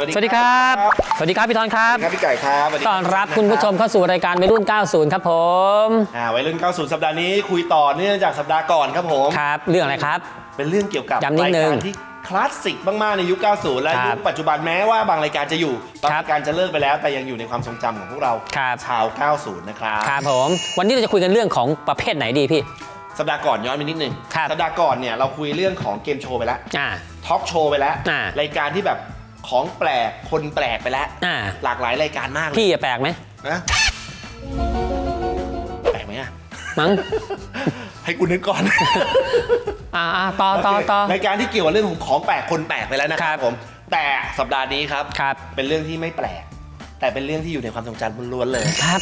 วัสดีสวัสดีครับ สวัสดีครับพี่ทอนครับสวัสดีครับพี่ไก่ครับสวัสดีต้อนรับคุณผู้ชมเข้าสู่รายการวัยรุ่น 90 ครับผมอ่าวัยรุ่น 90 สัปดาห์นี้คุยต่อเนื่องจากสัปดาห์ก่อนครับผมครับ เรื่องอะไรครับ เป็นเรื่องเกี่ยวกับย้ำนิดรายนึงการที่คลาสสิกมาก ๆ ในยุค 90 และครัยุบคปัจจุบันแม้ว่าบางรายการจะอยู่บางครับรายการจะเลิกไปแล้ว แต่ยังอยู่ในความทรงจำของพวกเราครับชาว 90 นะครับครับผมวันนี้เราจะคุยกันเรื่องของประเภทไหนดีพี่สัปดาห์ก่อนย้อนไปนิดนึงครับสัปดาห์ก่อนเนี่ยเราคุยเรื่องของเกมโชว์ไปแล้วอ่าทอล์กโชว์ไปแล้วอ่ารายการที่แบบ ของแปลกคนแปลกไปแล้ว อ่า หลากหลายรายการมากเลยพี่อะแปลกไหมนะแปลกไหมอะ มั้ง ให้กูนึกก่อน อ่าอ่าต่อต่อต่อ รายการที่เกี่ยวกับเรื่องของของแปลกคนแปลกไปแล้วนะคครัรับบผม แต่สัปดาห์นี้ครับ ครับ เป็นเรื่องที่ไม่แปลก แต่เป็นเรื่องที่อยู่ในความทรงจำล้วนๆเลย ครับ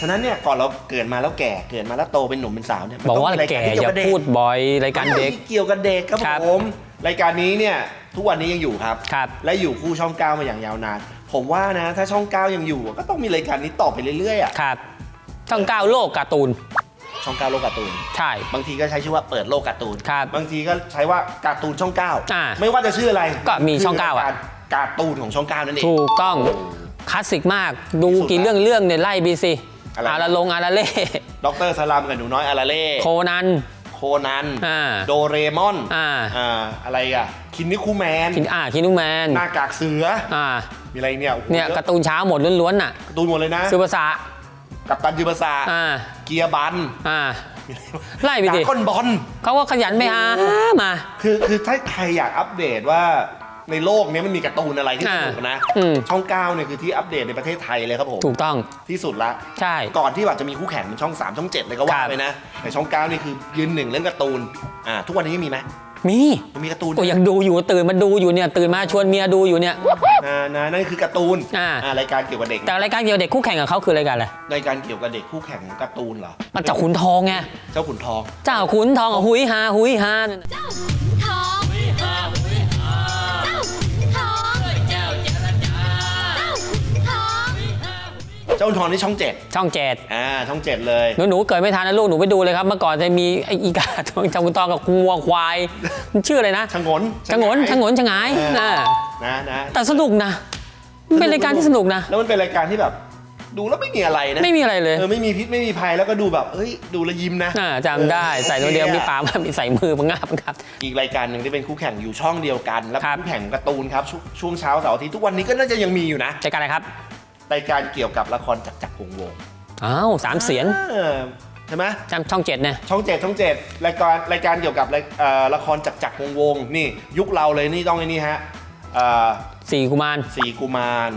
ฉะนั้นเนี่ยก่อนเราเกิดมาแล้วแก่เกิดมาแล้วโตเป็นหนุ่มเป็นสาวเนี่ยมันบอกต้งว่ามีรยแก่ที่อเกี่ยวย่ากับเด็กพูดบ่อยรายการเด็กที่เกี่ยวกับเด็กครับครับ ผม รายการนี้เนี่ยทุกวันนี้ยังอยู่ครับ ครับ และอยู่คู่ช่องเก้ามาอย่างยาวนาน ผมว่านะถ้าช่องเก้ายังอยู่ก็ต้องมีรายการนี้ต่อไปเรื่อยๆอะครับช่องเก้าโลกการ์ตูน ช่องเก้าโลกการ์ตูน ใช่ บางทีก็ใช้ชื่อว่าเปิดโลกการ์ตูนครับบางทีก็ใช้ว่าการ์ตูนช่องเก้าอ่าไม่ว่าจะชื่ออะไรก็มีช่องเก้าอะคืรยรการ์ตูนของช่องเก้านั่นเอง ถูกต้องคลาสสิกมากดูที่สุดกี่ละเรื่องเรื่องเนี่ยไล่บีสิอะไร อาราลงอาราเล่ด็อกเตอร์สลัมกับหนูน้อยอาราเล่โคนัน โคนันอ่าโดเรมอนอ่าอ่า อะไรอะ คินนิคูแมน คินอ่าคินุแมนหน้ากากเสือ อ่า มีอะไรเนี่ยโอ้โหเนี่ยอะการ์ตูนเช้าหมดล้วนๆน่ะการ์ตูนหมดเลยนะ ซูเปอร์สะกับตันยูบาซาอ่าเกียร์บันอ่าไล่ไปดาดิก้อนบอล เขาก็ขยันไปหามา คือคือถ้าใครอยากอัปเดตว่า ในโลกนี้มันมีการ์ตูนอะไรที่สอ่านุกนะ อืม ช่องเก้าเนี่ยคือที่อัปเดตในประเทศไทยเลยครับผม ถูกต้อง ที่สุดละ ใช่ ก่อนที่แบบจะมีคู่แข่งเป็นช่อง 3 ช่อง 7 เลยก็ว่าครับไปนะแต่ช่อง 9 นี่คือยืนหนึ่งเรื่องการ์ตูน อ่า ทุกวันนี้ยังมีไหมมียังมีการ์ตูนก็ยังดูอยู่ตื่นมาดูอยู่เนี่ยตื่นมาชวนเมียดูอยู่เนี่ย อ่านะนั่นคือการ์ตูนอ่า รายการเกี่ยวกับเด็ก แต่รายการเกี่ยวกับเด็กคู่แข่งกับเขาคือรายการอะไรรายการเกี่ยวกับเด็กคู่แข่งการ์ตูนเหรอมันเจ้าขุนทองไง เจ้าขุนทอง เจ้าขุนทองกับหุยฮาหุยฮานั่นน่ะทองเจ้าท เจ้าขุนทองนี่ช่องช่องเจ็ด7อ่าช่อง7เลยหนูหนูเกิดไม่ทันนะลูกหนูไปดูเลยครับ เมื่อก่อนจะมีไอ้อีกาทองเจ้าขุนทองกับงัวควายมันชื่ออะไรนะชะงนชะงนชะงนชะงายเอออ่านะนะแต่สนุกนะมันเป็นรายการที่สนุกนะ แล้วมันเป็นรายการที่แบบดูแล้วไม่มีอะไรนะ ไม่มีอะไรเลย เออไม่มีพิษไม่มีภัยแล้วก็ดูแบบเอ้ยดูแล้วยิ้มนะอ่าจำได้ใส่ตัวเดียวโอคมีอะปากมีใส่มือมังงาบครับ อีกรายการหนึ่งที่เป็นคู่แข่งอยู่ช่องเดียวกัน แล้วครับคู่แข่งการ์ตูนครับชวช่วงเช้าเสาร์อาทิตย์ทุกวันนี้ก็น่าจะยังมีอยู่นะรายการอะไรครับ รายการเกี่ยวกับละครจักรจักรวงศ์วงศ์อ้าวสามเสียนอ่าใช่ไหม จำช่องเจ็ดเนี่ยช่องเจ็ดช่องเจ็ดรายการรายการเกี่ยวกับรายเอ่อละครจักรจักรวงศ์วงศ์นี่ยุคเราเลยนี่ต้องไอ้นี่ฮะเอ่อสี่กุมาร สีกุมาร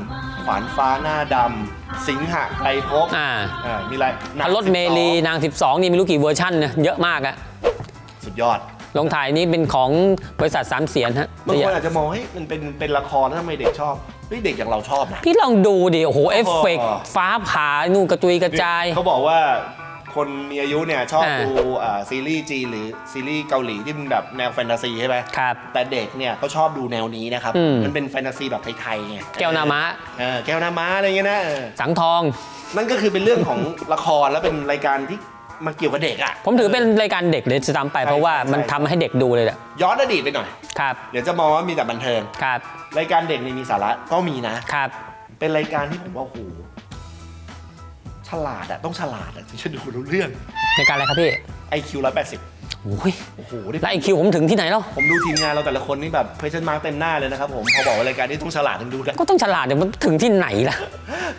ขวานฟ้าหน้าดำสิงหะไกรภพอ่า อ่ามีอะไรหนังรถเมลีนาง 12 นี่ไม่รู้กี่เวอร์ชันนะเยอะมากอะสุดยอด ลงถ่ายนี้เป็นของบริษัทสามเสียนฮะบางคนอาจจะมองให้ยมันเป็นเป็นละครแล้วทำไมเด็กชอบ เฮ้ยเด็กอย่างเราชอบนะ พี่ลองดูดิ โอ้โห เอฟเฟกต์อ๋อฟ้าผ่านู่นกระจุยกระจาย เขาบอกว่าคนมีอายุเนี่ยชอบอ่าดูอ่าซีรีส์จีนหรือซีรีส์เกาหลีที่มันแบบแนวแฟนตาซีใช่ไหมครับ แต่เด็กเนี่ยเขาชอบดูแนวนี้นะครับอืมมันเป็นแฟนตาซีแบบไทยๆไง แก้วนาม้าเออแก้วนาม้าอะไรเงี้ยนะเออสังทอง นั่นก็คือเป็นเรื่องของละครแล้วเป็นรายการที่ มาเกี่ยวกับเด็กอะ ผมถือเป็นรายการเด็กเลยจะทำไปใช่เพราะว่าใช่มันทำให้เด็กดูเลยแหละย้อนอดีตไปหน่อย ครับ เดี๋ยวจะมองว่ามีแต่บันเทิง ครับ รายการเด็กนี่มีสาระก็มีนะ ครับ เป็นรายการที่ผมว่าโอ้โหฉลาดอะต้องฉลาดอะถึงจะดูรู้เรื่อง รายการอะไรครับพี่ IQ 180 โอ้ยโอ้โหได้แล้วไอคิวผมถึงที่ไหนแล้ว ผมดูทีมงานเราแต่ละคนนี่แบบเพชรมาร์กเต็มหน้าเลยนะครับผมพอบอกว่ารายการนี้ต้องฉลาดถึงดูได้ก็ต้องฉลาดเดี๋ยวมันถึงที่ไหนล่ะ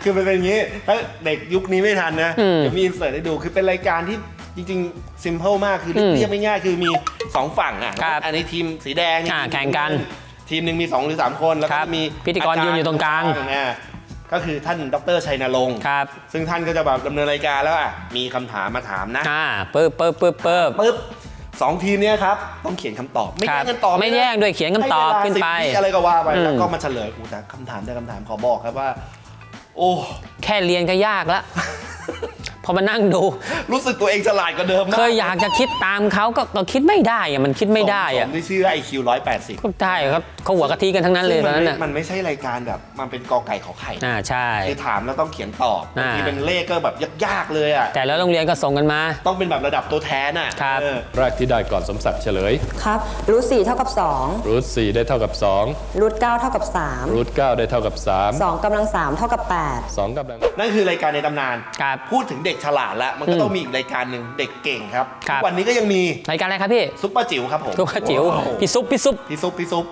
คือมันเป็นอย่างนี้ถ้าเด็กยุคนี้ไม่ทันนะอืม เดี๋ยวมีอินเสิร์ตให้ดูคือเป็นรายการที่จริงๆ ซิมเ l ิลมากคืออืมเรียบๆง่ายๆคือมี 2 ฝั่งอะครับอันนี้ทีมสีแดงนี่อ่าทีมแข่งกันทีมหนึ่งมี 2 หรือ 3 คนแล้วคก็รับมีพิธีกรยืนอยู่ตรงกลาง อ่ก็คือท่านดรชัยนรงค์ครับ ซึ่งท่านก็จะแบบดำเนินรายการแล้วอะมีคำถามมาถามนะ อ่าเปิบเปิบเปิบเปิบปึ๊บ สองทีมเนี้ยครับต้องเขียนคำตอบ ไม่ครัแย่บงกันตอบไม่แย่งด้วยเขียนคำตอบให้เวลาขึ้นไป10วิอะไรก็ว่าไปอืม แล้วก็มาเฉลยกูแต่คำถามแต่คำถามขอบอกครับว่า โอ้ แค่เรียนก็ยากแล้ว พอมานั่งดู รู้สึกตัวเองฉลาดกว่าเดิมมากเคยอยากจะคิดตามเขาก็ก็คิดไม่ได้อะมันคิดไม่ได้อะสมที่ชื่อ IQ 180ก็ได้ครับเขาหัวกะทิกันทั้งนั้นเลยตอนนั้นซึ่งน่ะมันไม่มันไม่ใช่รายการแบบมันเป็นกอไก่ขอไข่อ่าใช่คือถามแล้วต้องเขียนตอบอ่าบางทีเป็นเลขก็แบบยากๆเลยอะแต่แล้วโรงเรียนก็ส่งกันมา ต้องเป็นแบบระดับตัวแทนอะครับเออแรกที่ได้ก่อนสมศักดิ์เฉลยครับรูทสี่เท่ากับรูท4ได้เท่ากับ2รูทเก้าเท่ากับ2รูท9ได้เท่ากับ3 2กำลัง3เท่ากับ3 2กำลังนั่นคือรายการในตำนานครับพูดถึงเด็กฉลาดแล้ว มันก็อืมต้องมีอีกรายการหนึ่งเด็กเก่งครับครับ ทุกวันนี้ก็ยังมีรายการอะไรครับพี่ซุปเปอร์จิ๋วครับผมทุกจิ๋วโอ้โหพี่ซุปพี่ซุปพี่ซุปพี่ซุป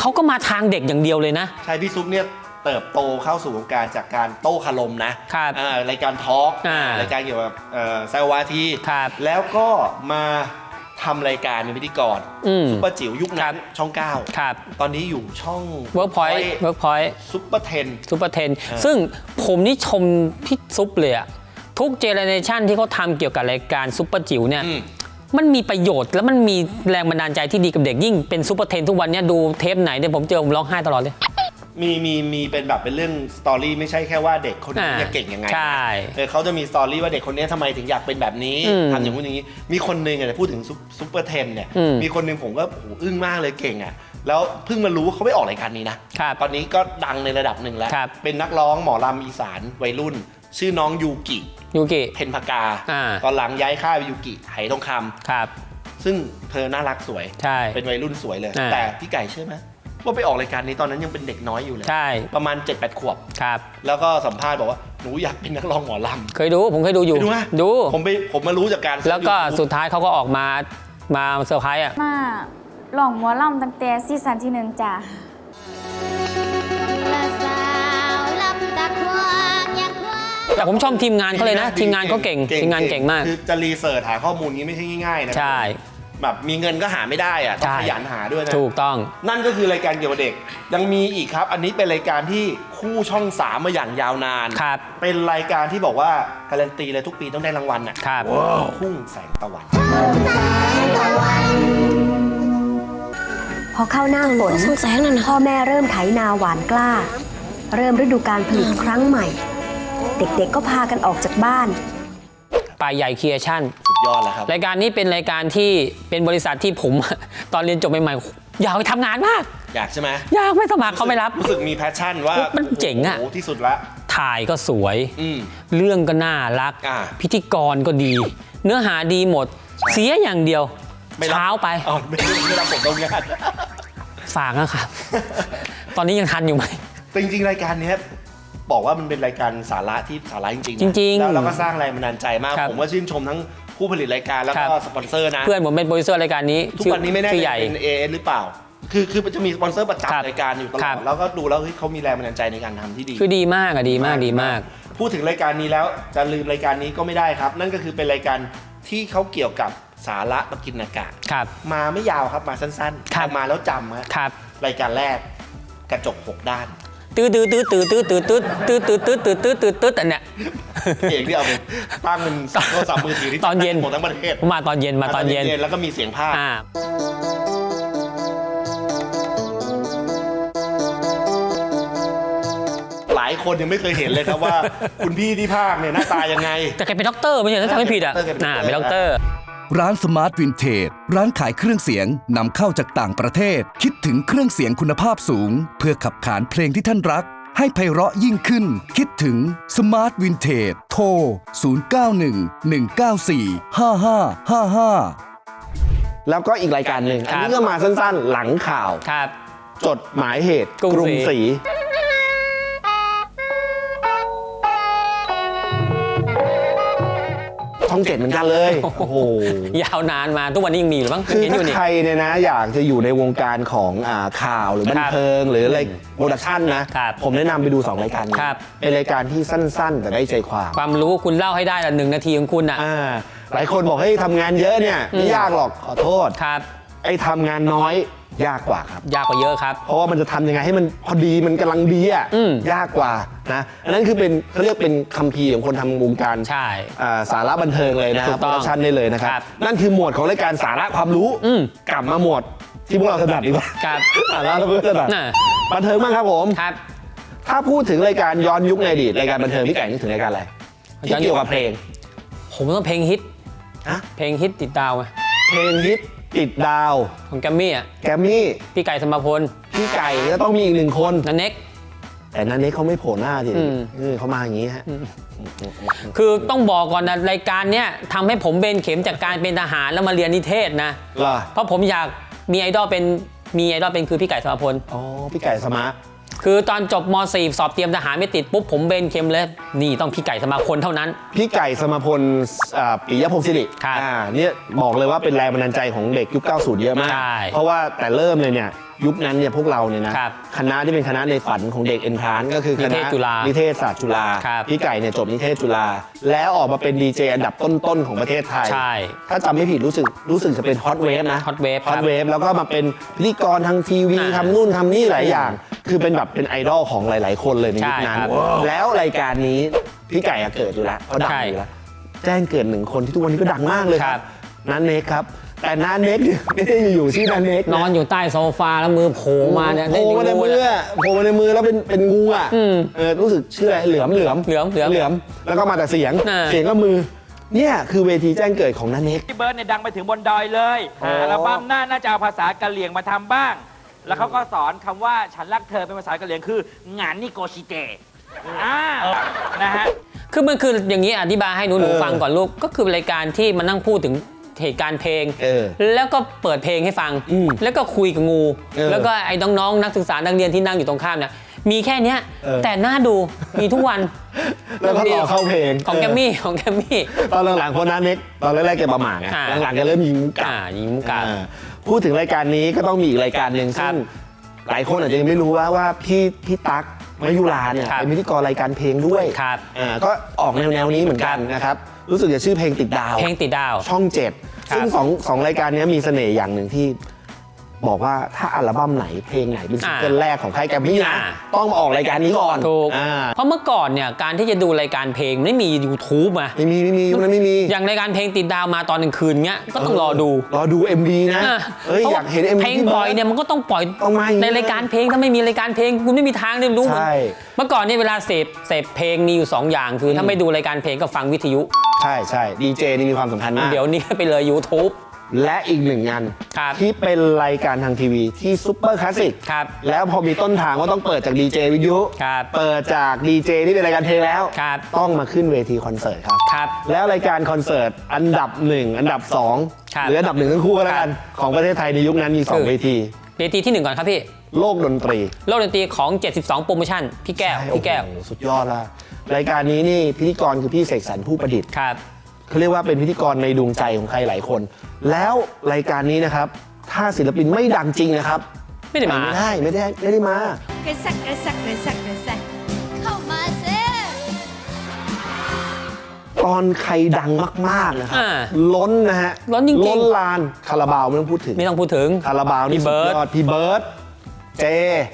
เขาก็มาทางเด็กอย่างเดียวเลยนะ ใช่พี่ซุปเนี่ยเติบโตเข้าสู่วงการจากการโต้คารมนะครับอ่ารายการทอล์กอ่ารายการเกี่ยวกับเอ่อแซววาทีครับ แล้วก็มาทำรายการเป็นพิธีกรอืม ซุปเปอร์จิ๋วยุคครันั้นบช่องเก้าครับตอนนี้อยู่ช่องเวิร์กพอยต์เวิร์กพอยต์ซุปเปอร์เทน ซูเปอร์เทนอ่าซึ่งผมนี่ชมพี่ซุปเลยอะ ทุกเจเนเรชันที่เขาทำเกี่ยวกับรายการซูเปอร์จิ๋วเนี่ยอืมมันมีประโยชน์แล้วมันมีแรงบันดาลใจที่ดีกับเด็กยิ่งเป็นซูเปอร์เทนทุกวันเนี้ยดูเทปไหนเนี่ยผมเจอผมร้องไห้ตลอดเลย มีมีมีเป็นแบบเป็นเรื่องสตอรี่ไม่ใช่แค่ว่าเด็กคนนี้อ่าเนี่ยเก่งยังไงใช่ เออเขาจะมีสตอรี่ว่าเด็กคนนี้ทำไมถึงอยากเป็นแบบนี้อืมทำอย่างนู้นอย่างนี้ มีคนหนึงอะพูดถึงซุปซุปเปอร์เทนเนี่ยอืมมีคนหนึงผมก็โอ้โหอึ้งมากเลยเก่งอะแล้วเพิ่งมารู้ว่าเขาไปออกรายการนี้นะครับตอนนี้ก็ดังในระดับหนึ่งแล้วครับเป็นนักร้องหมอลำอีสานวัยรุ่น ชื่อน้องยูกิยูกิ เพนพกา อ่า ตอนหลังย้ายค่ายไปยูกิไหทองคำครับ ซึ่งเธอน่ารักสวย ใช่ เป็นวัยรุ่นสวยเลย อ่า แต่พี่ไก่เชื่อไหมว่าไปออกรายการนี้ตอนนั้นยังเป็นเด็กน้อยอยู่เลย ใช่ ประมาณ 7-8 ขวบ ครับ แล้วก็สัมภาษณ์บอกว่าหนูอยากเป็นนักร้องหมอลำ เคยดู ผมเคยดูอยู่ ไปดูไหม ดู ผมไปผมมารู้จากการ แล้วก็ YouTube สุดท้ายเขาก็ออกมา มาเซอร์ไพรส์อะ มาหลองหมอลำตั้งแต่ซีซั่นที่หนึ่งจ้ะละ แต่ผมชมทีมงานเขาเลยนะ ทีมงานเขาเก่งทีมงานเก่งมาก คือจะรีเสิร์ชหาข้อมูลนี้ไม่ใช่ง่ายๆนะใช่ แบบมีเงินก็หาไม่ได้อะต้องใช่ขยันหาด้วยนะ ถูกต้อง นั่นก็คือรายการเกี่ยวกับเด็ก ยังมีอีกครับ อันนี้เป็นรายการที่คู่ช่องสามมาอย่างยาวนาน ครับ เป็นรายการที่บอกว่าการันตีเลยทุกปีต้องได้รางวัลอะครับทุ่งแสงตะวัน พอเข้าหน้าฝนพ่อแม่เริ่มไถนาหวานกล้า เริ่มฤดูการผลิตครั้งใหม่ เด็กๆ ก็พากันออกจากบ้าน ป่าใหญ่ครีเอชั่นสุดยอดแล้วครับ รายการนี้เป็นรายการที่เป็นบริษัทที่ผม ตอนเรียนจบใหม่ๆ อยากไปทำงานมาก อยากใช่ไหมอยากไม่สมัครเขาไม่รับ รู้สึกมีแพชชั่นว่ามันเจ๋งอะ โโหที่สุดละ ถ่ายก็สวย อืม เรื่องก็น่ารัก อ่าพิธีกรก็ดี เนื้อหาดีหมด เสียอย่างเดียว ไม่รับ เช้าไป อ๋อไม่ไม่รับผมตรงงานฝากนะครับ ตอนนี้ยังทันอยู่ไหม แต่จริงๆ รายการเนี้ย บอกว่ามันเป็นรายการสาระที่สาระจริงๆนะจริงๆแล้วเราก็สร้างแรงบันดาลใจมาก ครับ ผมว่าชื่นชมทั้งผู้ผลิตรายการแล้วครัก็บสปอนเซอร์นะ เพื่อนผมเป็นโปรดิวเซอร์รายการนี้ทุกชื่อวันนี้ไม่แน่ชื่อใจใหญ่ เป็นเอหรือเปล่า คือคือมันจะมีสปอนเซอร์ประครับจำรายการอยู่ตลครัอดบแล้วก็ดูแล้วเฮ้ยเขามีแรงบันดาลใจในการทำที่ดี คือดีมากอะดีมากดีมาก พูดถึงรายการนี้แล้วจะลืมรายการนี้ก็ไม่ได้ครับ นั่นก็คือเป็นรายการที่เขาเกี่ยวกับสาระประกินอากาศ ครับ มาไม่ยาวครับมาสั้นๆครับ แต่มาแล้วจำฮะครับ รายการแรกกระจกหกด้าน ตื้อตื้อตื้อตื้อตื้อตื้อตื้อตื้อตื้อตื้อตื้อตื้อตื้อตื้ออันเนี้ยเอกที่เอาไปตั้งเป็นโทรศัพท์มือถือที่ตอนเย็นหมดทั้งประเทศมาตอนเย็นมาตอนเย็นแล้วก็มีเสียงภาคอ่าหลายคนยังไม่เคยเห็นเลยครับว่า คุณพี่ที่ภาคเนี่ยหน้าตายังไง แต่แกเป็นด็อกเตอร์ไม่ใช่ถ้าจำไม่ผิดอะด็อกเตอร์อ่าเป็นด็อกเตอร์ร้านสมาร์ทวินเทจ ร้านขายเครื่องเสียงนำเข้าจากต่างประเทศ คิดถึงเครื่องเสียงคุณภาพสูง เพื่อขับขานเพลงที่ท่านรัก ให้ไพเราะยิ่งขึ้น คิดถึงสมาร์ทวินเทจโทร 0911945555แล้วก็อีกรายการหนึ่งครัอันบนี้ก็มาสั้นๆ หลังข่าว ครับ จดหมายเหตุกรุงศรี องเจ็ดเหมือนกันเลย โอ้โห ยาวนานมาทุกวันนี้ยังมีหรือบ้างคือเห็นอถ้ายู่นี่ ใครเนี่ยนะอยากจะอยู่ในวงการของอ่าข่าวหรือบันเทิงหรืออะไรโปรดักชั่นนะ ครับผมแนะนำไปดู 2 รายการนี้ครับ เป็นรายการที่สั้นๆ แต่ได้ใจความความรู้คุณเล่าให้ได้ละหนึ่งนาทีของคุณอะอ่าหลายคนบอกให้ยทำงานเยอะเนี่ยไม่ยากหรอกขอโทษ ครับ ไอ้ทำงานน้อย ยากกว่าครับ ยากกว่าเยอะครับ เพราะว่ามันจะทำยังไงให้มันพอดีมันกำลังดีอะอืมยากกว่านะอันนั้นคือเป็นเขาเรียกเป็นคัมภีร์ของคนทำวงการใช่อ่าสาระบันเทิงเลยนะคถูรับกต้องโปรดักชั่นได้เลยนะครับ ครับนั่นคือหมวดของรายการสาระความรู้อืม กลับมาหมวดที่พวกเราถนัดดีกว่าครับ สาระเราไม่ถนัดน่ะ บันเทิงมากครับผม ครับ ถ้าพูดถึงรายการย้อนยุคในอดีตรายการบันเทิงพี่ไก่นึกถึงรายการอะไรที่เกี่ยวกับเพลงผมต้องเพลงฮิตฮะเพลงฮิตติดดาวไงเพลงฮิต ติดดาวของแกมมี่อะแกรมมี่พี่ไก่สมภพลพี่ไก่ก็ต้องมีอีกหนึ่งคนนันเน็กแต่นันเน็กเขาไม่โผล่หน้าทีอืมเออเขามาอย่างนี้ฮะคือต้องบอกก่อนนะรายการเนี้ยทำให้ผมเบนเข็มจากการเป็นทหารแล้วมาเรียนนิเทศนะเหรอเพราะผมอยากมีไอดอลเป็นมีไอดอลเป็นคือพี่ไก่สมภพลอ๋อพี่ไก่สมาร์ท คือตอนจบม .4 สอบเตรียมทหารไม่ติดปุ๊บผมเบนเข็มเลย นี่ต้องพี่ไก่สมาพลเท่านั้น พี่ไก่สมาพลอ่าปิยพงศ์สิริครับอ่าเนี่ยบอกเลยว่าเป็นแรงบันดาลใจของเด็กยุค 90 เยอะมาก ใช่ เพราะว่าแต่เริ่มเลยเนี่ย ยุคนั้นเนี่ยพวกเราเนี่ยนะครับคณะที่เป็นคณะในฝันของเด็กเอ็นทรานก็คือคนิณะเทศจุฬานิเทศศาสตร์จุฬาครับ พี่ไก่เนี่ยจบนิเทศจุฬาแล้วออกมาเป็นดีเจอันดับต้นๆของประเทศไทย ใช่ถ้าจำไม่ผิดรู้สึกรู้สึกจะเป็นฮอตเวฟนะ Hot Wave ฮอครัตบ เวฟแล้วก็มาเป็นพิธีกรทางทีวีอ่าทำนู่นทำนี่หลายอย่าง คือเป็นแบบเป็นไอดอลของหลาย ๆ คนเลยในยุคนั้น ใช่ครับแล้วรายการนี้พี่ไก่อะเกิดอยู่แล้วเขาดังใช่อยู่แล้ว แจ้งเกิดหนึ่งคนที่ทุกวันนี้ก็ดังมากเลยคครัรับบ นันเน็กครับ แต่นันเน็กเนี่ยไม่ได้อยู่ๆชื่อนันเน็กนอนอยู่ใต้โซฟาแล้วมือโผล่มาเนี่ยโผล่มาในมืออะโผล่มาในมือแล้วเป็นเป็นงูอะอืมเออรู้สึกชื่ออะไรเหลือมเหลือมเหลือมเหลือมเหลือมแล้วก็มาแต่เสียงอ่าเสียงก็มือเนี่ยคือเวทีแจ้งเกิดของนันเน็กพี่เบิร์ดเนี่ยดังไปถึงบนดอยเลยอ๋ออัอัลบั้มหน้าน่าจะเอาภาษากะเหรี่ยงมาทำบ้าง แล้วเขาก็สอนคำว่าฉันรักเธอเป็นภาษากะเหรี่ยงคืองานนิโกชิเตะอ่านะฮะคือมันคืออย่างนี้อธิบายให้หนูหนูเออฟังก่อนลูกก็คือรายการที่มันนั่งพูดถึง เหตุการณ์เพลง เออ แล้วก็เปิดเพลงให้ฟัง อืมแล้วก็คุยกับงู เออแล้วก็ไอ้น้องๆนักศึกษานักเรียนที่นั่งอยู่ตรงข้ามเนี่ยมีแค่เนี้ยเออ แต่น่าดูมีทุกวันแล้วก็รอเข้าเพลงของแกมมี่ของแกมมี่ตอนหลังๆคนนันเน็กตอนแรกๆแกประมาทไงอ่า หลังๆแกเริ่มยิงมุกกลับ อ่ายิงมุกกลับอ่าพูดถึงรายการนี้ก็ต้องมีอีกรายการหนึ่งครัซึ่บงหลายคนอาจจะยังไม่รู้ว่าว่าพี่พี่ตั๊กมายุราเนี่ยครับเป็นพิธีกรรายการเพลงด้วยครับอ่าก็ออกแนวแนวๆนี้เหมือนกันนะครับ รู้สึกจะชื่อเพลงติดดาว เพลงติดดาว ช่องเจ็ดครับ ซึ่งสองสองรายการนี้มีเสน่ห์อย่างหนึ่งที่ บอกว่าถ้าอัลบั้มไหนเพลงไหนเป็นซิงเกิลแรกของค่ายแกรมมี่นะอ่าต้องมาออกรายการนี้ก่อนถูก อ่าเพราะเมื่อก่อนเนี่ยการที่จะดูรายการเพลงไม่มี YouTube มาไม่มีไม่มียุคนั้นไม่มี อย่างรายการเพลงติดดาวมาตอนกลางคืนเงี้ยก็ต้องรอดูรอดู MV นะอะเอ้ยพระอยากเห็น MV เพลงพี่ปล่อยบิร์ดเนี่ยมันก็ต้องปล่อยต้องมาอย่างนี้ในรายการเพลงถ้าไม่มีรายการเพลงคุณไม่มีทางได้รู้ใช่ เมื่อก่อนเนี่ยเวลาเสพเสพเพลงมีอยู่สองอย่างคือถ้าไม่ดูรายการเพลงก็ฟังวิทยุ ใช่ใช่ดีเจนี่มีความสำคัญมาก เดี๋ยวนี้ไปเลย YouTube และอีกหนึ่งงานครับที่เป็นรายการทางทีวีที่ซุปเปอร์คลาสสิกครับแล้วพอมีต้นทางว่าต้องเปิดจากดีเจวิทยุ ครับเปิดจากดีเจที่เป็นรายการเพลงแล้ว ครับ ต้องมาขึ้นเวทีคอนเสิร์ตครับ ครับ แล้วรายการคอนเสิร์ตอันดับหนึ่งอันดับสองครับหรืออันดับหนึ่งทั้งคู่ก็แล้วกันของประเทศไทยในยุคนั้นมีสองคือเวที เวทีที่หนึ่งก่อนครับพี่ โลกดนตรีโลกดนตรีของ 72 โปรโมชั่น พี่แก้วพี่แก้ว โอ้โหสุดยอดละ รายการนี้นี่พิธีกรคือพี่เสกสรรผู้ประดิษฐ์ครับ เขาเรียกว่าเป็นพิธีกรในดวงใจของใครหลายคน แล้วรายการนี้นะครับ ถ้าศิลปินไม่ดังจริงนะครับไม่ได้มา ไม่ได้ไม่ได้ไม่ได้มา กระสักกระสักกระสักกระสักเข้ามาเซ่ตอนใครดังมากๆนะครับอ่าล้นนะฮะล้นจริงๆ ล้นลานคาราบาวไม่ต้องพูดถึง ไม่ต้องพูดถึง คาราบาวนี่พี่เบิร์ดสุดยอดพี่เบิร์ด เจ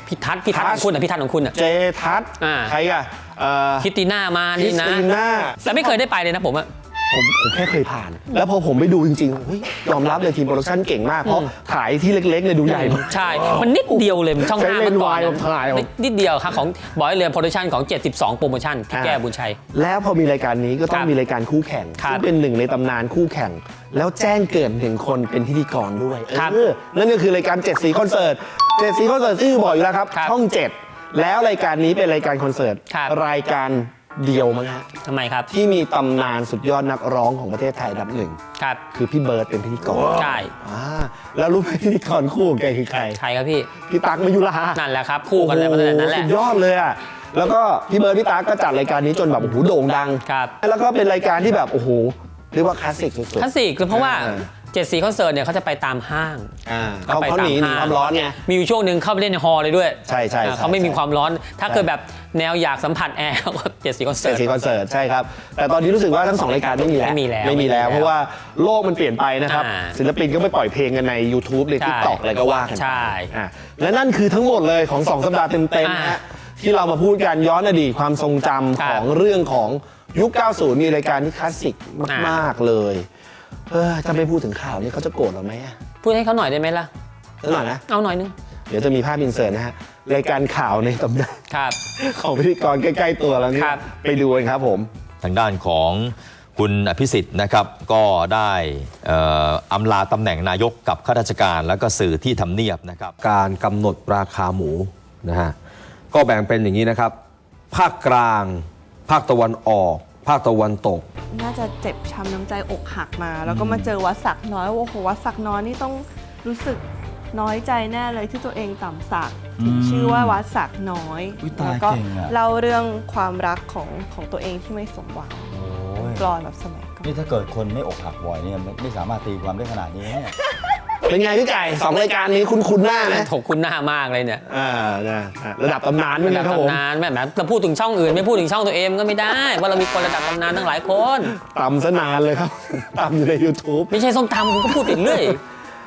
พี่ทัศน์พี่ทัศน์ทัขศน์ องคุณอะพี่ทัศน์ของคุณอะ เจทัศน์อ่า ใครอะเอ่อคิตติน่ามาครินี่สนะติน่าแต่ไม่เคยได้ไปเลยนะผมอะ ผมผมแค่เคยผ่าน แล้วพอผมไปดูจริงๆเฮ้ยยอมรับเลยทีมโปรดักชั่นเก่งมาก เพราะถ่ายที่เล็กๆเนี่ยดูใหญ่มาก ใช่ มันนิดเดียวเลยมันช่องใช้ห้าเลเมื่นอก่อนส์วายมาถ่ายเอานิดนิดเดียวครับของบอยเรือโปรดักชันของ 72 โปรโมชั่นพี่แก้วบุญชัย แล้วพอมีรายการนี้ก็ต้อคงรับมีรายการคู่แข่งครับซึ่งเป็นหนึ่งในตำนานคู่แข่ง แล้วแจ้งเกิดหนึ่งคนเป็นพิธีกรด้วยครับเออนั่นก็คือรายการเจ็ดสีคอนเสิร์ตเจ็ดสีคอนเสิร์ตชื่อบอกอยู่แล้วครับครับช่องเจ็ดแล้วรายการนี้เป็นรายการคอนเสิร์ตครับรายการ เดียวมั้งฮะทำไมครับ ที่มีตำนานสุดยอดนักร้องของประเทศไทยอันดับหนึ่งครับ คือพี่เบิร์ดเป็นพิธีกรใช่ อ่าแล้วรู้ไหมพิธีกรคู่ของแกคือใครใครครับพี่ พี่ตั๊กมายุรานั่นแหละครับ คู่กันเลยมาตั้งแต่นั้นแหละ โอ้โสุดยอดเลยอะแล้วก็พี่เบิร์ดพี่ตั๊กก็จัดรายการนี้จนแบบโอ้โหโด่งดัง ครับ แล้วก็เป็นรายการที่แบบโอ้โหเรียกว่าคลาสสิกสุดๆคลาสสิกเพราะว่าอ่า เจ็ดสีคอนเสิร์ตเนี่ยเขาจะไปตามห้างอ่าเขาไปเขาหนีหนีตความร้อนไงมีอยู่ช่วงหนึ่งเข้าไปเล่นในฮอลเลยด้วยใช่ใช่อ่าใช่เขาไม่มีใช่ความร้อน ถ้าใช่เกิดแบบแนวอยากสัมผัสแอร์ก็เจ็ดสีคอนเสิเจ็ร์ดตสีคอนเสิร์ตใช่ครับ แต่ตอนนี้รู้สึกว่าทั้งสองรายการไม่มีแล้วไม่มีแล้วไม่มีแล้วไม่มีแล้วเพราะว่าโลกมันเปลี่ยนไปนะครับ อ่าศิลปินก็ไม่ปล่อยเพลงกันใน YouTube ในใช่ TikTok อะไรก็ว่ากันไปใช่อะและนั่นคือทั้งหมดเลยของ 2 สัปดาห์เต็มๆนะฮะอ่าที่เรามาพูดกันย้อนอดีตความทรงจำครับของเรื่องของยุค 90 มีรายการที่คลาสสิกมาก ๆ เลย เออถ้าไม่พูดถึงข่าวนี้เขาจะโกรธเราไหมอะพูดให้เขาหน่อยได้ไหมล่ะสักหน่อยนะ เอาหน่อยนึง เดี๋ยวจะมีภาพอินเสิร์ตนะฮะ รายการข่าวในตำนานครับ ของพิธีกรใกล้ ๆ ตัวแล้วเนี่ครัยบไปดูกันครับผม ทางด้านของคุณอภิสิทธิ์นะครับก็ได้เอ่ออำลาตำแหน่งนายกกับข้าราชการแล้วก็สื่อที่ทำเนียบนะครับ การกำหนดราคาหมูนะฮะก็แบ่งเป็นอย่างนี้นะครับ ภาคกลาง ภาคตะวันออก ภาคตะวันตก น่าจะเจ็บช้ำน้ำใจอกหักมา แล้วก็มาเจอวัดสักน้อยโอ้โหวัดสักน้อยนี่ต้องรู้สึกน้อยใจแน่เลยที่ตัวเองต่ำสักถึงชื่อว่าวัดสักน้อยอุ๊ยตายแล้วก็เก่งอะ เล่าเรื่องความรักของของตัวเองที่ไม่สมหวังโอ้ยกลอนแบบสมัยก่อน นี่ถ้าเกิดคนไม่อกหักบ่อยเนี่ยไม่ไม่สามารถตีความได้ขนาดนี้เนี่ย เป็นไงพี่ไก่สองรายการนี้คุณคุณหน้าไหมถกคุณหน้ามากเลยเนี่ยอ่านะอะระดับตำนานด้วยระดันะบครับผมตำนานแม่แหมเราพูดถึงช่องอื่น ไม่พูดถึงช่องตัวเองก็ไม่ได้ว่าะเรามีคนระดับตำนานตั้งหลายคนตำซะนานเลยครับตำอยู่ใน YouTube ไม่ใช่ส้มตำคุณก็พูดถึงเรื่อย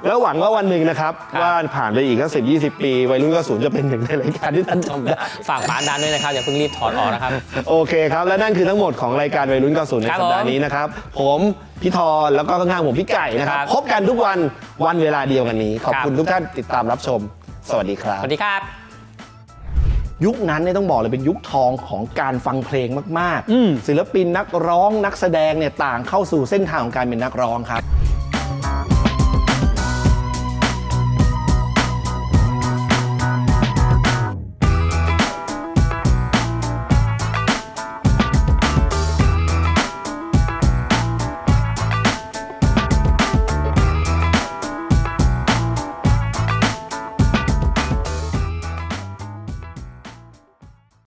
แล้วหวังว่าวันหนึ่งนะครับครับว่าผ่านไปอีกก็สิบยี่สิบปีวัยรุ่นก็ศูนย์จะเป็นหนึ่งในรายการที่ท่านจำได้ฝากป๋าดันด้วยนะครับอย่าเพิ่งรีบถอดออกนะครับ โอเคครับ และนั่นคือทั้งหมดของรายการวัยรุ่น90ในครับสัปดาผมห์นี้นะครับผมพี่ทอนแล้วก็ข้างๆผมพี่ไก่นะครับครับพบกันทุกวันวันเวลาเดียวกันนี้ ขอบครับคุณทุกท่านติดตามรับชม สวัสดีครับสวัสดีครับ ยุคนั้นเนี่ยต้องบอกเลยเป็นยุคทองของการฟังเพลงมากๆศิลปินนักร้องนักแสดงเนี่ยต่างเข้าสู่เส้นทางของการเป็นนักร้องครับ